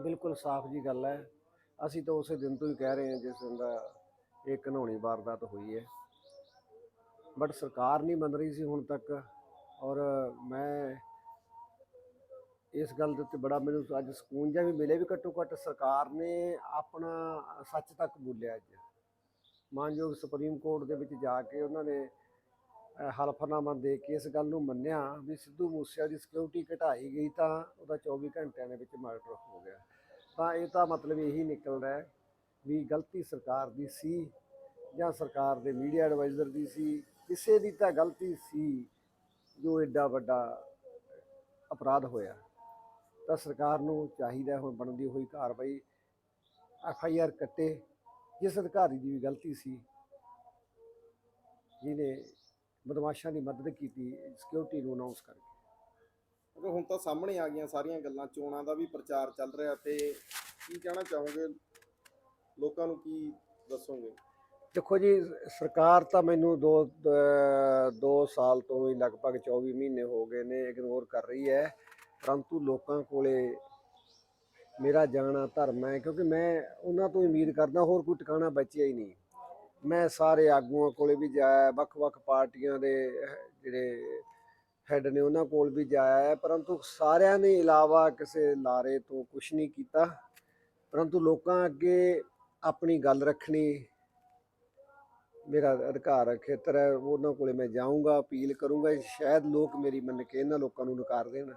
ਬਿਲਕੁਲ ਸਾਫ਼ ਜੀ ਗੱਲ ਹੈ। ਅਸੀਂ ਤਾਂ ਉਸੇ ਦਿਨ ਤੋਂ ਹੀ ਕਹਿ ਰਹੇ ਹਾਂ ਜਿਸ ਦਿਨ ਦਾ ਇਹ ਘਨੌਣੀ ਵਾਰਦਾਤ ਹੋਈ ਹੈ। ਬਟ ਸਰਕਾਰ ਨਹੀਂ ਮੰਨ ਰਹੀ ਸੀ ਹੁਣ ਤੱਕ ਔਰ ਮੈਂ ਇਸ ਗੱਲ ਦੇ ਉੱਤੇ ਬੜਾ ਮੈਨੂੰ ਅੱਜ ਸਕੂਨ ਜਿਹਾ ਵੀ ਮਿਲਿਆ ਵੀ ਘੱਟੋ ਘੱਟ ਸਰਕਾਰ ਨੇ ਆਪਣਾ ਸੱਚ ਤੱਕ ਬੋਲਿਆ ਅੱਜ। ਮਾਨਯੋਗ ਸੁਪਰੀਮ ਕੋਰਟ ਦੇ ਵਿੱਚ ਜਾ ਕੇ ਉਹਨਾਂ ਨੇ ਹਲਫਨਾਮਾ ਦੇ ਕੇ ਇਸ ਗੱਲ ਨੂੰ ਮੰਨਿਆ ਵੀ ਸਿੱਧੂ ਮੂਸੇਵਾਲੇ ਦੀ ਸਿਕਿਉਰਿਟੀ ਘਟਾਈ ਗਈ ਤਾਂ ਉਹਦਾ 24 ਘੰਟਿਆਂ ਦੇ ਵਿੱਚ ਮਰਡਰ ਹੋ ਗਿਆ। ਤਾਂ ਇਹ ਤਾਂ ਮਤਲਬ ਇਹੀ ਨਿਕਲਦਾ ਹੈ ਵੀ ਗਲਤੀ ਸਰਕਾਰ ਦੀ ਸੀ ਜਾਂ ਸਰਕਾਰ ਦੇ ਮੀਡੀਆ ਐਡਵਾਈਜ਼ਰ ਦੀ ਸੀ, ਕਿਸੇ ਦੀ ਤਾਂ ਗਲਤੀ ਸੀ ਜੋ ਐਡਾ ਵੱਡਾ ਅਪਰਾਧ ਹੋਇਆ। ਤਾਂ ਸਰਕਾਰ ਨੂੰ ਚਾਹੀਦਾ ਹੁਣ ਬਣਦੀ ਹੋਈ ਕਾਰਵਾਈ, ਐਫ ਆਈ ਆਰ ਕੱਟੇ, ਜਿਸ ਅਧਿਕਾਰੀ ਦੀ ਵੀ ਗਲਤੀ ਸੀ, ਜਿਹਨੇ ਬਦਮਾਸ਼ਾਂ ਦੀ ਮਦਦ ਕੀਤੀ ਸਿਕਿਉਰਿਟੀ ਨੂੰ ਅਨਾਉਂਸ ਕਰਕੇ। ਕਿਉਂਕਿ ਹੁਣ ਤਾਂ ਸਾਹਮਣੇ ਆ ਗਈਆਂ ਸਾਰੀਆਂ ਗੱਲਾਂ ਚੋਣਾਂ ਦਾ ਵੀ ਪ੍ਰਚਾਰ ਚੱਲ ਰਿਹਾ ਤੇ ਕੀ ਕਹਿਣਾ ਚਾਹੋਗੇ? ਲੋਕਾਂ ਨੂੰ ਕੀ ਦੱਸੋਗੇ? ਦੇਖੋ ਜੀ ਸਰਕਾਰ ਤਾਂ ਮੈਨੂੰ ਦੋ ਅਹ ਦੋ ਸਾਲ ਤੋਂ ਹੀ ਲਗਭਗ 24 ਮਹੀਨੇ ਹੋ ਗਏ ਨੇ ਇਗਨੋਰ ਕਰ ਰਹੀ ਹੈ। ਪਰੰਤੂ ਲੋਕਾਂ ਕੋਲੇ ਮੇਰਾ ਜਾਣਾ ਧਰਮ ਹੈ ਕਿਉਂਕਿ ਮੈਂ ਉਹਨਾਂ ਤੋਂ ਉਮੀਦ ਕਰਦਾ ਹੋਰ ਕੋਈ ਟਿਕਾਣਾ ਬਚਿਆ ਹੀ ਨਹੀਂ। ਮੈਂ ਸਾਰੇ ਆਗੂਆਂ ਕੋਲੇ ਵੀ ਜਾਇਆ ਵੱਖ-ਵੱਖ ਪਾਰਟੀਆਂ ਦੇ ਜਿਹੜੇ ਹੈੱਡ ਨੇ ਉਹਨਾਂ ਕੋਲ ਵੀ ਜਾਇਆ ਹੈ, ਪਰੰਤੂ ਸਾਰਿਆਂ ਨੇ ਇਲਾਵਾ ਕਿਸੇ ਲਾਰੇ ਤੋਂ ਕੁਝ ਨਹੀਂ ਕੀਤਾ। ਪਰੰਤੂ ਲੋਕਾਂ ਅੱਗੇ ਆਪਣੀ ਗੱਲ ਰੱਖਣੀ ਮੇਰਾ ਅਧਿਕਾਰ ਖੇਤਰ ਹੈ, ਉਹਨਾਂ ਕੋਲੇ ਮੈਂ ਜਾਊਂਗਾ, ਅਪੀਲ ਕਰੂੰਗਾ, ਸ਼ਾਇਦ ਲੋਕ ਮੇਰੀ ਮੰਨ ਕੇ ਇਹਨਾਂ ਲੋਕਾਂ ਨੂੰ ਨਕਾਰ ਦੇਣ।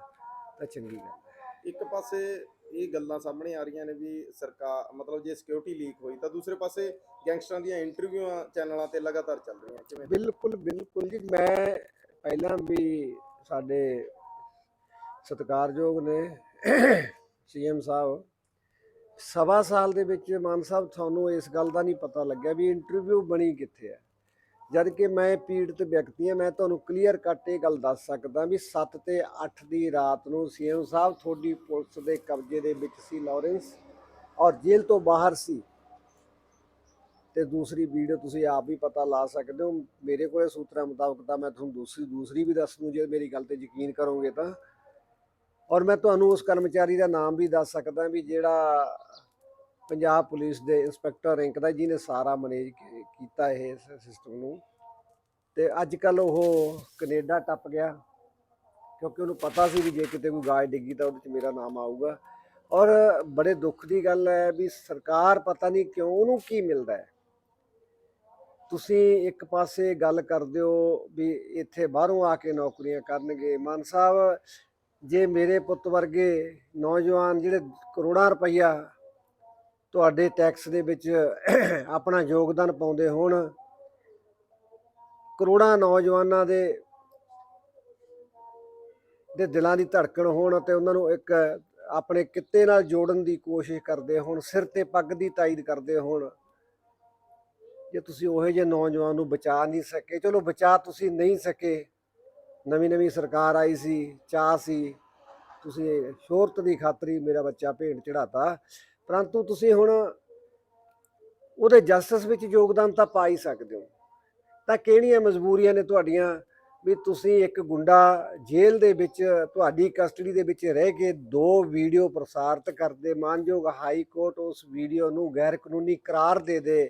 ਤਾਂ ਚੰਗੀ ਗੱਲ ਹੈ। ਇੱਕ ਪਾਸੇ ਇਹ ਗੱਲਾਂ ਸਾਹਮਣੇ ਆ ਰਹੀਆਂ ਨੇ ਵੀ ਸਰਕਾਰ ਮਤਲਬ ਜੇ ਸਿਕਿਉਰਿਟੀ ਲੀਕ ਹੋਈ ਤਾਂ ਦੂਸਰੇ ਪਾਸੇ ਗੈਂਗਸਟਰਾਂ ਦੀਆਂ ਇੰਟਰਵਿਊਆਂ ਚੈਨਲਾਂ ਤੇ ਲਗਾਤਾਰ ਚੱਲ ਰਹੀਆਂ ਕਿਵੇਂ? ਬਿਲਕੁਲ ਬਿਲਕੁਲ ਜੀ। ਮੈਂ ਪਹਿਲਾਂ ਵੀ ਸਾਡੇ ਸਤਿਕਾਰਯੋਗ ਨੇ ਸੀਐਮ ਸਾਹਿਬ, ਸਵਾ ਸਾਲ ਦੇ ਵਿੱਚ ਮਾਨ ਸਾਹਿਬ, ਤੁਹਾਨੂੰ ਇਸ ਗੱਲ ਦਾ ਨਹੀਂ ਪਤਾ ਲੱਗਿਆ ਵੀ ਇੰਟਰਵਿਊ ਬਣੀ ਕਿੱਥੇ ਹੈ। ਜਦ ਕਿ ਮੈਂ ਪੀੜਤ ਵਿਅਕਤੀ ਹਾਂ, ਮੈਂ ਤੁਹਾਨੂੰ ਕਲੀਅਰ ਕੱਟ ਇਹ ਗੱਲ ਦੱਸ ਸਕਦਾ ਵੀ 7 ਤੇ 8 ਦੀ ਰਾਤ ਨੂੰ ਸੀਐਮ ਸਾਹਿਬ ਤੁਹਾਡੀ ਪੁਲਿਸ ਦੇ ਕਬਜ਼ੇ ਦੇ ਵਿੱਚ ਸੀ ਲਾਰੈਂਸ ਔਰ ਜੇਲ੍ਹ ਤੋਂ ਬਾਹਰ ਸੀ। ਤੇ ਦੂਸਰੀ ਵੀਡੀਓ ਤੁਸੀਂ ਆਪ ਵੀ ਪਤਾ ਲਾ ਸਕਦੇ ਹੋ। ਮੇਰੇ ਕੋਲੇ ਸੂਤਰਾਂ ਮੁਤਾਬਕ ਤਾਂ ਮੈਂ ਤੁਹਾਨੂੰ ਦੂਸਰੀ ਦੂਸਰੀ ਵੀ ਦੱਸ ਦੂੰ, ਜੇ ਮੇਰੀ ਗੱਲ ਤੇ ਯਕੀਨ ਕਰੋਗੇ ਤਾਂ। ਔਰ ਮੈਂ ਤੁਹਾਨੂੰ ਉਸ ਕਰਮਚਾਰੀ ਦਾ ਨਾਮ ਵੀ ਦੱਸ ਸਕਦਾ ਵੀ ਜਿਹੜਾ ਪੰਜਾਬ ਪੁਲਿਸ ਦੇ ਇੰਸਪੈਕਟਰ ਰੈਂਕ ਦਾ ਜਿਹਨੇ ਸਾਰਾ ਮੈਨੇਜ ਕੀਤਾ ਇਹ ਸਿਸਟਮ ਨੂੰ। ਤੇ ਅੱਜ ਕੱਲ ਉਹ ਕੈਨੇਡਾ ਟੱਪ ਗਿਆ, ਕਿਉਂਕਿ ਉਹਨੂੰ ਪਤਾ ਸੀ ਵੀ ਜੇ ਕਿਤੇ ਕੋਈ ਗਾਜ ਡਿੱਗੀ ਤਾਂ ਉਹਦੇ 'ਚ ਮੇਰਾ ਨਾਮ ਆਊਗਾ। ਔਰ ਬੜੇ ਦੁੱਖ ਦੀ ਗੱਲ ਹੈ ਵੀ ਸਰਕਾਰ ਪਤਾ ਨਹੀਂ ਕਿਉਂ ਉਹਨੂੰ ਕੀ ਮਿਲਦਾ ਹੈ। ਤੁਸੀਂ ਇੱਕ ਪਾਸੇ ਗੱਲ ਕਰਦੇ ਹੋ ਵੀ ਇੱਥੇ ਬਾਹਰੋਂ ਆ ਕੇ ਨੌਕਰੀਆਂ ਕਰਨਗੇ। ਮਾਨ ਸਾਹਿਬ, ਜੇ ਮੇਰੇ ਪੁੱਤ ਵਰਗੇ ਨੌਜਵਾਨ ਜਿਹੜੇ ਕਰੋੜਾਂ ਰੁਪਈਆ ਤੁਹਾਡੇ ਟੈਕਸ ਦੇ ਵਿੱਚ ਆਪਣਾ ਯੋਗਦਾਨ ਪਾਉਂਦੇ ਹੋਣ, ਕਰੋੜਾਂ ਨੌਜਵਾਨਾਂ ਦੇ ਦੇ ਦਿਲਾਂ ਦੀ ਧੜਕਣ ਹੋਣ ਅਤੇ ਉਹਨਾਂ ਨੂੰ ਇੱਕ ਆਪਣੇ ਕਿੱਤੇ ਨਾਲ ਜੋੜਨ ਦੀ ਕੋਸ਼ਿਸ਼ ਕਰਦੇ ਹੋਣ, ਸਿਰ ਤੇ ਪੱਗ ਦੀ ਤਾਈਦ ਕਰਦੇ ਹੋਣ, ਜੇ ਤੁਸੀਂ ਉਹੋ ਜਿਹੇ ਨੌਜਵਾਨ ਨੂੰ ਬਚਾ ਨਹੀਂ ਸਕੇ, ਚਲੋ ਬਚਾ ਤੁਸੀਂ ਨਹੀਂ ਸਕੇ, ਨਵੀਂ ਨਵੀਂ ਸਰਕਾਰ ਆਈ ਸੀ ਚਾਹ ਸੀ, ਤੁਸੀਂ ਸ਼ੋਹਰਤ ਦੀ ਖਾਤਰੀ ਮੇਰਾ ਬੱਚਾ ਭੇਡ ਚੜਾਤਾ ਪਰੰਤੂ ਤੁਸੀਂ ਹੁਣ ਉਹਦੇ ਜਸਟਿਸ ਵਿੱਚ ਯੋਗਦਾਨ ਤਾਂ ਪਾ ਹੀ ਸਕਦੇ ਹੋ। ਤਾਂ ਕਿਹੜੀਆਂ ਮਜਬੂਰੀਆਂ ਨੇ ਤੁਹਾਡੀਆਂ ਵੀ ਤੁਸੀਂ ਇੱਕ ਗੁੰਡਾ ਜੇਲ੍ਹ ਦੇ ਵਿੱਚ, ਤੁਹਾਡੀ ਕਸਟਡੀ ਦੇ ਵਿੱਚ ਰਹਿ ਕੇ ਦੋ ਵੀਡੀਓ ਪ੍ਰਸਾਰਿਤ ਕਰਦੇ, ਮਾਨਯੋਗ ਹਾਈ ਕੋਰਟ ਉਸ ਵੀਡੀਓ ਨੂੰ ਗੈਰ ਕਾਨੂੰਨੀ ਕਰਾਰ ਦੇ ਦੇ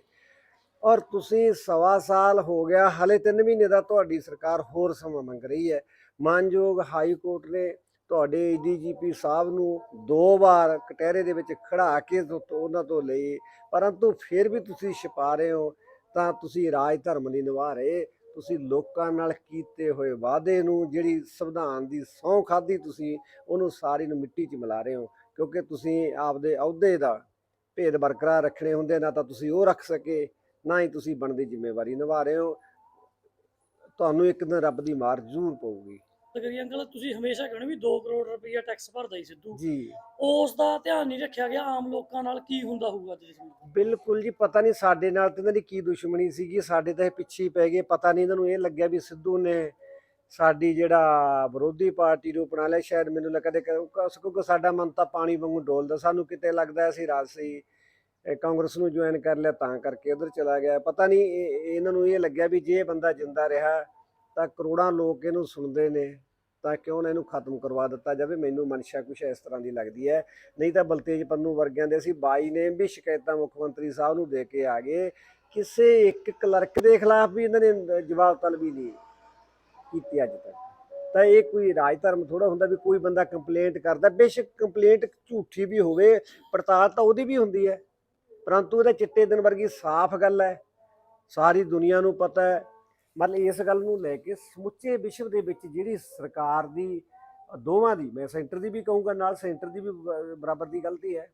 ਔਰ ਤੁਸੀਂ ਸਵਾ ਸਾਲ ਹੋ ਗਿਆ, ਹਲੇ 3 ਮਹੀਨੇ ਦਾ ਤੁਹਾਡੀ ਸਰਕਾਰ ਹੋਰ ਸਮਾਂ ਮੰਗ ਰਹੀ ਹੈ। ਮਾਨਯੋਗ ਹਾਈ ਕੋਰਟ ਨੇ ਤੁਹਾਡੇ ਡੀਜੀਪੀ ਸਾਹਿਬ ਨੂੰ ਦੋ ਵਾਰ ਕਟਹਿਰੇ ਦੇ ਵਿੱਚ ਖੜਾ ਕੇ ਉਹਨਾਂ ਤੋਂ ਲਈ ਪਰੰਤੂ ਫਿਰ ਵੀ ਤੁਸੀਂ ਛਪਾ ਰਹੇ ਹੋ, ਤਾਂ ਤੁਸੀਂ ਰਾਜ ਧਰਮ ਨਹੀਂ ਨਿਭਾ ਰਹੇ। ਤੁਸੀਂ ਲੋਕਾਂ ਨਾਲ ਕੀਤੇ ਹੋਏ ਵਾਅਦੇ ਨੂੰ, ਜਿਹੜੀ ਸੰਵਿਧਾਨ ਦੀ ਸਹੁੰ ਖਾਦੀ ਤੁਸੀਂ, ਉਹਨੂੰ ਸਾਰੀ ਨੂੰ ਮਿੱਟੀ 'ਚ ਮਿਲਾ ਰਹੇ ਹੋ, ਕਿਉਂਕਿ ਤੁਸੀਂ ਆਪਦੇ ਅਹੁਦੇ ਦਾ ਭੇਦ ਬਰਕਰਾਰ ਰੱਖਣੇ ਹੁੰਦੇ, ਨਾ ਤਾਂ ਤੁਸੀਂ ਉਹ ਰੱਖ ਸਕੇ, ਨਾ ਹੀ ਤੁਸੀਂ ਬਣਦੀ ਜ਼ਿੰਮੇਵਾਰੀ ਨਿਭਾ ਰਹੇ ਹੋ। ਤੁਹਾਨੂੰ ਇੱਕ ਦਿਨ ਰੱਬ ਦੀ ਮਾਰ ਜ਼ਰੂਰ ਪਊਗੀ। ਤਕਰੀਬਨ ਅੰਕਲ ਤੁਸੀਂ ਹਮੇਸ਼ਾ ਕਹਿੰਦੇ ਵੀ 2 ਕਰੋੜ ਰੁਪਈਆ ਟੈਕਸ ਭਰਦਾ ਹੀ ਸਿੱਧੂ ਜੀ ਉਸ ਦਾ ਧਿਆਨ ਨਹੀਂ ਰੱਖਿਆ ਗਿਆ ਆਮ ਲੋਕਾਂ ਨਾਲ ਕੀ ਹੁੰਦਾ ਹੋਊਗਾ ਅੱਜ ਦੇ ਸਮੇਂ? ਬਿਲਕੁਲ ਜੀ ਪਤਾ ਨਹੀਂ ਸਾਡੇ ਨਾਲ ਤੇ ਇਹਨਾਂ ਦੀ ਕੀ ਦੁਸ਼ਮਣੀ ਸੀਗੀ ਸਾਡੇ ਤਾਂ ਇਹ ਪਿੱਛੇ ਹੀ ਪੈ ਗਏ ਪਤਾ ਨਹੀਂ ਇਹਨਾਂ ਨੂੰ ਇਹ ਲੱਗਿਆ ਵੀ ਸਿੱਧੂ ਨੇ ਸਾਡੀ ਜਿਹੜਾ ਵਿਰੋਧੀ ਪਾਰਟੀ ਨੂੰ ਅਪਣਾ ਲਿਆ ਸ਼ਾਇਦ ਮੈਨੂੰ ਲੱਗਦਾ ਕਿ ਕਿਉਂਕਿ ਸਾਡਾ ਮਨ ਤਾਂ ਪਾਣੀ ਵਾਂਗੂ ਡੋਲਦਾ ਸਾਨੂੰ ਕਿਤੇ ਲੱਗਦਾ ਅਸੀਂ ਰਾਜਸੀ ਕਾਂਗਰਸ ਨੂੰ ਜੁਆਇਨ ਕਰ ਲਿਆ ਤਾਂ ਕਰਕੇ ਉਧਰ ਚਲਾ ਗਿਆ ਪਤਾ ਨਹੀਂ ਇਹ- ਇਹਨਾਂ ਨੂੰ ਇਹ ਲੱਗਿਆ ਵੀ ਜੇ ਬੰਦਾ ਜਿੰਦਾ ਰਿਹਾ ਤਾਂ ਕਰੋੜਾਂ ਲੋਕ ਇਹਨੂੰ ਸੁਣਦੇ ਨੇ, ਤਾਂ ਕਿਉਂ ਨਾ ਇਹਨੂੰ ਖਤਮ ਕਰਵਾ ਦਿੱਤਾ ਜਾਵੇ? ਮੈਨੂੰ ਮਨਸ਼ਾ ਕੁਛ ਇਸ ਤਰ੍ਹਾਂ ਦੀ ਲੱਗਦੀ ਹੈ। ਨਹੀਂ ਤਾਂ ਬਲਤੇਜ ਪੰਨੂ ਵਰਗਿਆਂ ਦੇ ਅਸੀਂ ਬਾਈ ਨੇ ਵੀ ਸ਼ਿਕਾਇਤਾਂ ਮੁੱਖ ਮੰਤਰੀ ਸਾਹਿਬ ਨੂੰ ਦੇ ਕੇ ਆ ਗਏ। ਕਿਸੇ ਇੱਕ ਕਲਰਕ ਦੇ ਖਿਲਾਫ ਵੀ ਇਹਨਾਂ ਨੇ ਜਵਾਬ ਤਲਬੀ ਨਹੀਂ ਕੀਤੀ ਅੱਜ ਤੱਕ। ਤਾਂ ਇਹ ਕੋਈ ਰਾਜ ਧਰਮ ਥੋੜਾ ਹੁੰਦਾ ਵੀ ਕੋਈ ਬੰਦਾ ਕੰਪਲੇਂਟ ਕਰਦਾ, ਬੇਸ਼ੱਕ ਕੰਪਲੇਂਟ ਝੂਠੀ ਵੀ ਹੋਵੇ, ਪੜਤਾਲ ਤਾਂ ਉਹਦੀ ਵੀ ਹੁੰਦੀ ਹੈ। ਪਰੰਤੂ ਇਹਦਾ ਚਿੱਟੇ ਦਿਨ ਵਰਗੀ ਸਾਫ਼ ਗੱਲ ਹੈ। ਸਾਰੀ ਦੁਨੀਆ ਨੂੰ ਪਤਾ ਹੈ ਮਤਲਬ ਇਸ ਗੱਲ ਨੂੰ ਲੈ ਕੇ ਸਮੁੱਚੇ ਵਿਸ਼ਵ ਦੇ ਵਿੱਚ ਜਿਹੜੀ ਸਰਕਾਰ ਦੀ ਦੋਵਾਂ ਦੀ, ਮੈਂ ਸੈਂਟਰ ਦੀ ਵੀ ਕਹੂੰਗਾ, ਨਾਲ ਸੈਂਟਰ ਦੀ ਵੀ ਬ- ਬਰਾਬਰ ਦੀ ਗਲਤੀ ਹੈ।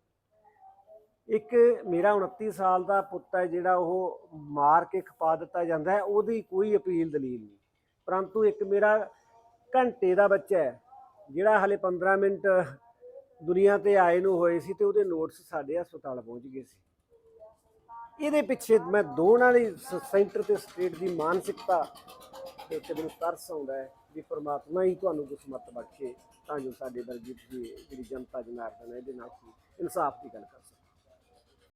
ਇੱਕ ਮੇਰਾ 29 ਸਾਲ ਦਾ ਪੁੱਤ ਹੈ, ਜਿਹੜਾ ਉਹ ਮਾਰ ਕੇ ਖਪਾ ਦਿੱਤਾ ਜਾਂਦਾ ਹੈ, ਉਹਦੀ ਕੋਈ ਅਪੀਲ ਦਲੀਲ ਨਹੀਂ। ਪਰੰਤੂ ਇੱਕ ਮੇਰਾ ਘੰਟੇ ਦਾ ਬੱਚਾ ਹੈ, ਜਿਹੜਾ ਹਲੇ 15 ਮਿੰਟ ਦੁਨੀਆ ਤੇ ਆਏ ਨੂੰ ਹੋਏ ਸੀ ਤੇ ਉਹਦੇ ਨੋਟਸ ਸਾਡੇ ਹਸਪਤਾਲ ਪਹੁੰਚ ਗਏ ਸੀ। ਇਹਦੇ ਪਿੱਛੇ ਮੈਂ ਦੋਵਾਂ ਵਾਲੀ ਸੈਂਟਰ ਤੇ ਸਟੇਟ ਦੀ ਮਾਨਸਿਕਤਾ ਦੇ ਮੈਨੂੰ ਤਰਸ ਆਉਂਦਾ ਹੈ ਵੀ ਪ੍ਰਮਾਤਮਾ ਹੀ ਤੁਹਾਨੂੰ ਕਿਸਮਤ ਬਖਸ਼ੇ ਤਾਂ ਜੋ ਸਾਡੇ ਵਰਗੀ ਜਿਹੜੀ ਜਨਤਾ ਜਨਾਰਦਨ ਇਹਦੇ ਨਾਲ ਇਨਸਾਫ ਦੀ ਗੱਲ ਕਰ